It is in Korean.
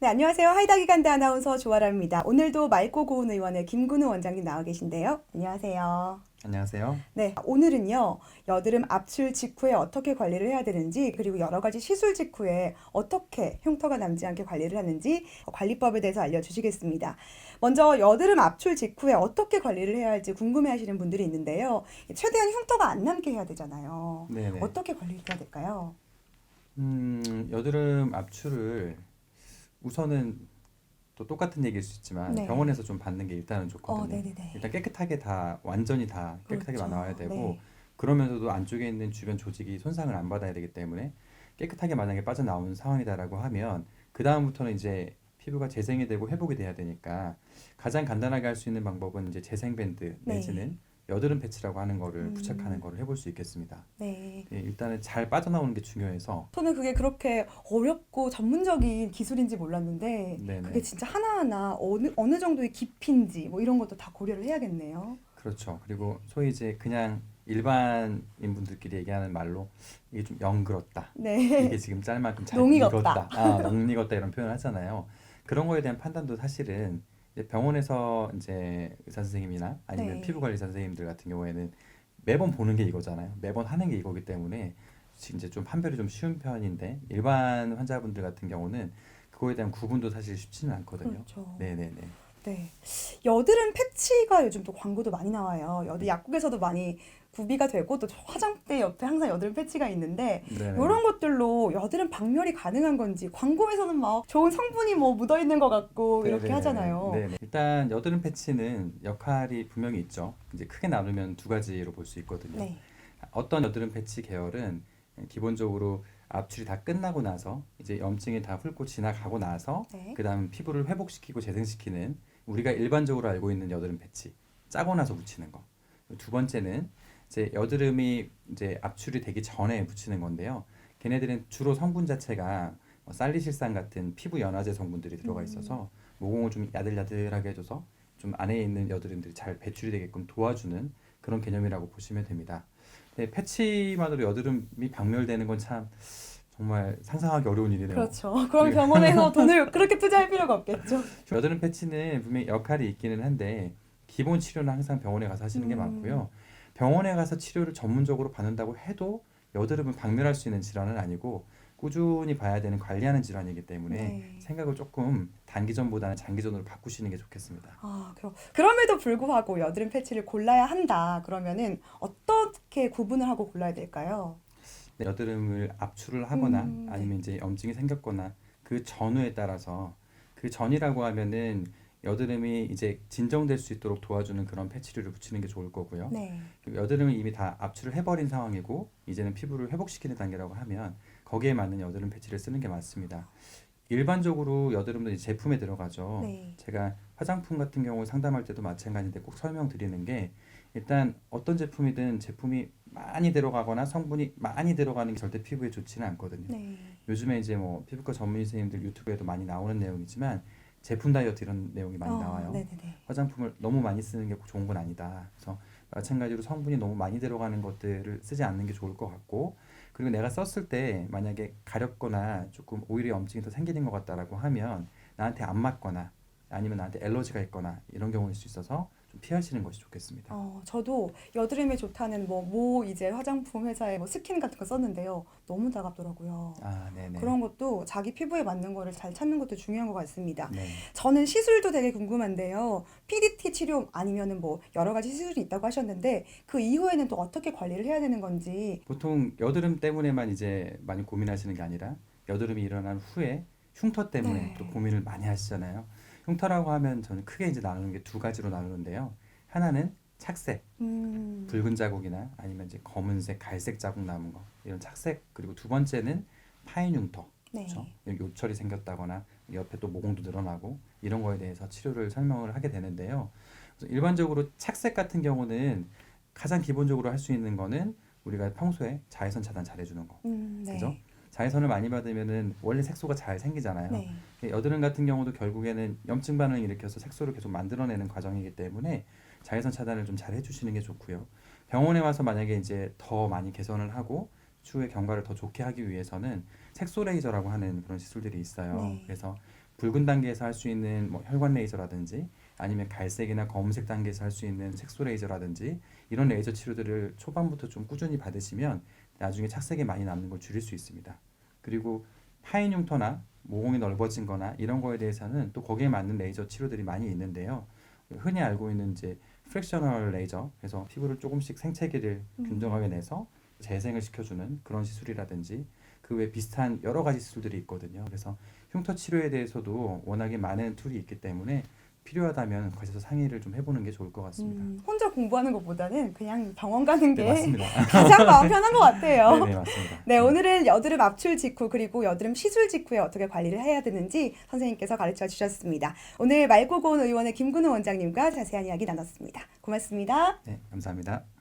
네, 안녕하세요. 하이다기 간대 아나운서 조아라입니다. 오늘도 맑고 고운 의원의 김근우 원장님 나와 계신데요. 안녕하세요. 안녕하세요. 네, 오늘은요. 여드름 압출 직후에 어떻게 관리를 해야 되는지 그리고 여러 가지 시술 직후에 어떻게 흉터가 남지 않게 관리를 하는지 관리법에 대해서 알려주시겠습니다. 먼저 여드름 압출 직후에 어떻게 관리를 해야 할지 궁금해하시는 분들이 있는데요. 최대한 흉터가 안 남게 해야 되잖아요. 네네. 어떻게 관리를 해야 될까요? 음, 여드름 압출을 우선은 또 똑같은 얘기일 수 있지만 네. 병원에서 좀 받는 게 일단은 어, 좋거든요. 네네네. 일단 깨끗하게 다 완전히 다 깨끗하게 그렇죠. 나와야 되고 네. 그러면서도 안쪽에 있는 주변 조직이 손상을 안 받아야 되기 때문에 깨끗하게 만약에 빠져나오는 상황이다라고 하면 그 다음부터는 이제 피부가 재생이 되고 회복이 돼야 되니까 가장 간단하게 할 수 있는 방법은 이제 재생 밴드 네. 내지는 여드름 패치라고 하는 거를 음. 부착하는 거를 해볼 수 있겠습니다. 네. 예, 일단은 잘 빠져나오는 게 중요해서 저는 그게 그렇게 어렵고 전문적인 기술인지 몰랐는데 네네. 그게 진짜 하나하나 어느 어느 정도의 깊이인지 뭐 이런 것도 다 고려를 해야겠네요. 그렇죠. 그리고 소위 이제 그냥 일반인 분들끼리 얘기하는 말로 이게 좀 영글었다. 네. 이게 지금 짤만큼 잘 농 익었다. 익었다. 아, 농 익었다 이런 표현을 하잖아요. 그런 거에 대한 판단도 사실은 병원에서 이제 의사 선생님이나 아니면 네. 피부 관리사 선생님들 같은 경우에는 매번 보는 게 이거잖아요. 매번 하는 게 이거기 때문에 이제 좀 판별이 좀 쉬운 편인데 일반 환자분들 같은 경우는 그거에 대한 구분도 사실 쉽지는 않거든요. 그렇죠. 네네네. 네. 여드름 패치가 요즘 또 광고도 많이 나와요. 여드 약국에서도 많이 구비가 되고 또 화장대 옆에 항상 여드름 패치가 있는데 네네. 이런 것들로 여드름 박멸이 가능한 건지 광고에서는 막 좋은 성분이 뭐 묻어 있는 것 같고 이렇게 네네네. 하잖아요. 네네. 일단 여드름 패치는 역할이 분명히 있죠. 이제 크게 나누면 두 가지로 볼 수 있거든요. 네. 어떤 여드름 패치 계열은 기본적으로 압출이 다 끝나고 나서 이제 염증이 다 훑고 지나가고 나서 네. 그다음 피부를 회복시키고 재생시키는 우리가 일반적으로 알고 있는 여드름 패치 짜고 나서 묻히는 거. 두 번째는 이제 여드름이 이제 압출이 되기 전에 묻히는 건데요. 걔네들은 주로 성분 자체가 뭐 살리실산 같은 피부 연화제 성분들이 들어가 음. 있어서 모공을 좀 야들야들하게 해줘서 좀 안에 있는 여드름들이 잘 배출이 되게끔 도와주는 그런 개념이라고 보시면 됩니다. 네, 패치만으로 여드름이 박멸되는 건 참 정말 상상하기 어려운 일이네요. 그렇죠. 그럼 병원에서 돈을 그렇게 투자할 필요가 없겠죠. 여드름 패치는 분명히 역할이 있기는 한데 기본 치료는 항상 병원에 가서 하시는 게 음. 맞고요. 병원에 가서 치료를 전문적으로 받는다고 해도 여드름은 박멸할 수 있는 질환은 아니고 꾸준히 봐야 되는 관리하는 질환이기 때문에 네. 생각을 조금 단기전보다는 장기전으로 바꾸시는 게 좋겠습니다. 아, 그럼 그럼에도 불구하고 여드름 패치를 골라야 한다. 그러면은 어떻게 구분을 하고 골라야 될까요? 네, 여드름을 압출을 하거나 음, 네. 아니면 이제 염증이 생겼거나 그 전후에 따라서 그 전이라고 하면은 여드름이 이제 진정될 수 있도록 도와주는 그런 패치류를 붙이는 게 좋을 거고요. 네. 여드름을 이미 다 압출을 해버린 상황이고 이제는 피부를 회복시키는 단계라고 하면 거기에 맞는 여드름 패치를 쓰는 게 맞습니다. 일반적으로 여드름도 이제 제품에 들어가죠. 네. 제가 화장품 같은 경우 상담할 때도 마찬가지인데 꼭 설명드리는 게 일단 어떤 제품이든 제품이 많이 들어가거나 성분이 많이 들어가는 게 절대 피부에 좋지는 않거든요. 네. 요즘에 이제 뭐 피부과 전문의 선생님들 유튜브에도 많이 나오는 내용이지만 제품 다이어트 이런 내용이 많이 어, 나와요. 네네네. 화장품을 너무 많이 쓰는 게꼭 좋은 건 아니다. 그래서 마찬가지로 성분이 너무 많이 들어가는 것들을 쓰지 않는 게 좋을 것 같고 그리고 내가 썼을 때 만약에 가렵거나 조금 오히려 염증이 더 생기는 것 같다라고 하면 나한테 안 맞거나 아니면 나한테 알러지가 있거나 이런 경우일 수 있어서 좀 피하시는 것이 좋겠습니다. 어, 저도 여드름에 좋다는 뭐, 모 이제 화장품 회사의 뭐 스킨 같은 거 썼는데요. 너무 차갑더라고요. 아, 네네. 그런 것도 자기 피부에 맞는 거를 잘 찾는 것도 중요한 것 같습니다. 네. 저는 시술도 되게 궁금한데요. PDT 치료 아니면은 뭐 여러 가지 시술이 있다고 하셨는데 그 이후에는 또 어떻게 관리를 해야 되는 건지 보통 여드름 때문에만 이제 많이 고민하시는 게 아니라 여드름이 일어난 후에 흉터 때문에 네. 또 고민을 많이 하시잖아요. 흉터라고 하면 저는 크게 이제 나누는 게 두 가지로 나누는데요. 하나는 착색, 음, 붉은 자국이나 아니면 이제 검은색, 갈색 자국 남은 거 이런 착색 그리고 두 번째는 파인 흉터, 네. 그렇죠? 요철이 생겼다거나 옆에 또 모공도 늘어나고 이런 거에 대해서 치료를 설명을 하게 되는데요. 그래서 일반적으로 착색 같은 경우는 가장 기본적으로 할 수 있는 거는 우리가 평소에 자외선 차단 잘 해주는 거. 음, 네. 그죠? 자외선을 많이 받으면은 원래 색소가 잘 생기잖아요. 네. 여드름 같은 경우도 결국에는 염증 반응을 일으켜서 색소를 계속 만들어내는 과정이기 때문에 자외선 차단을 좀 잘 해주시는 게 좋고요. 병원에 와서 만약에 이제 더 많이 개선을 하고 추후에 경과를 더 좋게 하기 위해서는 색소 레이저라고 하는 그런 시술들이 있어요. 네. 그래서 붉은 단계에서 할 수 있는 뭐 혈관 레이저라든지 아니면 갈색이나 검은색 단계에서 할 수 있는 색소 레이저라든지 이런 레이저 치료들을 초반부터 좀 꾸준히 받으시면 나중에 착색이 많이 남는 걸 줄일 수 있습니다. 그리고 하인 흉터나 모공이 넓어진 거나 이런 거에 대해서는 또 거기에 맞는 레이저 치료들이 많이 있는데요. 흔히 알고 있는 이제 프랙셔널 레이저 그래서 피부를 조금씩 생채기를 균등하게 내서 재생을 시켜주는 그런 시술이라든지 그 외 비슷한 여러 가지 시술들이 있거든요. 그래서 흉터 치료에 대해서도 워낙에 많은 툴이 있기 때문에 필요하다면 거기서 상의를 좀 해보는 게 좋을 것 같습니다. 음, 혼자 공부하는 것보다는 그냥 병원 가는 게 네. 가장 마음 편한 것 같아요. 네, 네 맞습니다. 네, 오늘은 여드름 압출 직후 그리고 여드름 시술 직후에 어떻게 관리를 해야 되는지 선생님께서 가르쳐 주셨습니다. 오늘 맑고 고운 의원의 김근호 원장님과 자세한 이야기 나눴습니다. 고맙습니다. 네 감사합니다.